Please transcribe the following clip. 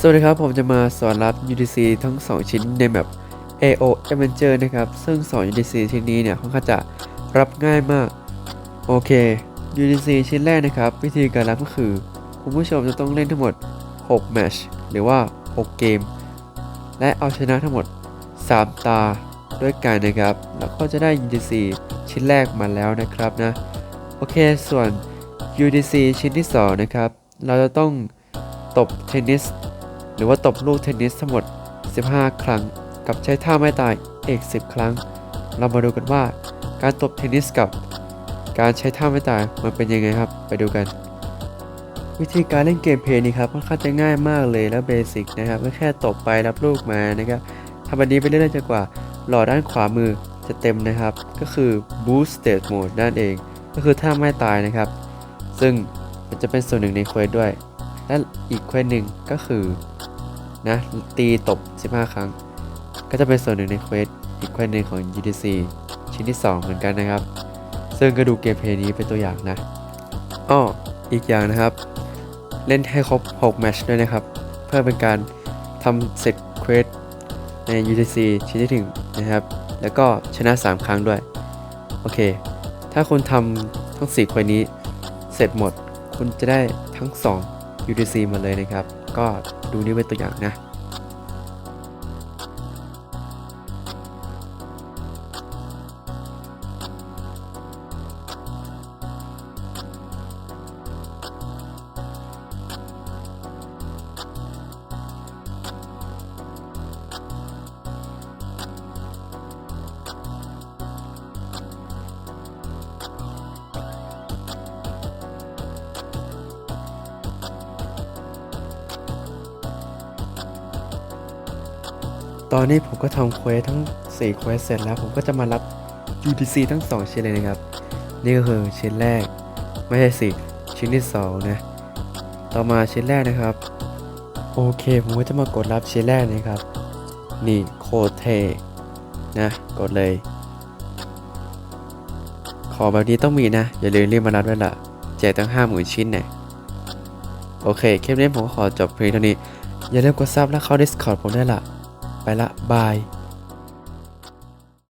สวัสดีครับ ผมจะมาสอนรับ UDC ทั้ง 2 ชิ้นในแบบ AO Avenger นะครับ ซึ่ง 2 UDC ชิ้นนี้เนี่ยค่อนข้างจะรับง่ายมาก โอเค UDC ชิ้นแรกนะครับ วิธีการรับก็คือ คุณผู้ชมจะต้องเล่นทั้งหมด 6 แมชหรือว่า 6 เกม และเอาชนะทั้งหมด 3 ตาด้วยกันนะครับ แล้วก็จะได้ UDC ชิ้นแรกมาแล้วนะครับนะ โอเค ส่วน UDC ชิ้นที่ 2 นะครับ เราจะต้องตบเทนนิส หรือว่าตบลูกเทนนิสทั้งหมด 15 ครั้ง กับใช้ท่าไม้ตายเอก10 ครั้ง เรามาดูกันว่า การตบเทนนิสกับ การใช้ท่าไม้ตายมันเป็นยังไงครับ ไปดูกัน วิธีการเล่นเกมเพย์นี้ครับค่อนข้างจะง่ายมากเลยแล้วเบสิกนะครับก็แค่ตบไปรับลูกมานะครับทำแบบนี้ไปเรื่อยๆจนกว่าหลอดด้านขวามือจะเต็มนะครับ ก็คือ boost state mode นั่นเอง ก็คือท่าไม้ตายนะครับ ซึ่งมันจะเป็นส่วนหนึ่งในเควสด้วย และอีกเควสหนึ่งก็คือ นะ ตีตบ 15 ครั้ง ก็จะเป็นส่วนหนึ่งในเควสอีกเควสหนึ่งของ UTC ชิ้นที่ 2 เหมือนกันนะครับ ซึ่งก็ดูเกมเพลย์นี้เป็นตัวอย่างนะอ้ออีกอย่างนะครับ เล่นให้ครบ 6 แมตช์ด้วยนะครับ เพื่อเป็นการทำเสร็จเควสใน UTC ชิ้นที่ถึงนะครับ แล้วก็ชนะ 3 ครั้งด้วย โอเค ถ้าคุณทำทั้ง4เควสนี้เสร็จหมด คุณจะได้ทั้ง 2 UTC มาเลยนะครับ ก็ดูนี่เป็นตัวอย่างนะ ตอนนี้ผมก็ทำเควสทั้ง4เควสเสร็จแล้วผมก็จะมารับ UTC ทั้ง 2 ชิ้นเลยนะครับ นี่ก็คือชิ้นแรก ไม่ใช่สิชิ้นที่2นะต่อมาชิ้นแรกนะครับ โอเค ผมก็จะมากดรับชิ้นแรกนะครับ นี่โคเทนะกดเลย ขอแบบนี้ต้องมีนะ อย่าลืมรีบมารับด้วยล่ะแจกตั้ง50,000ชิ้นเนี่ยโอเค คลิปนี้ผมขอจบเพียงเท่านี้ อย่าลืมกดซับและเข้า Discord ผมได้ล่ะ ไปละบาย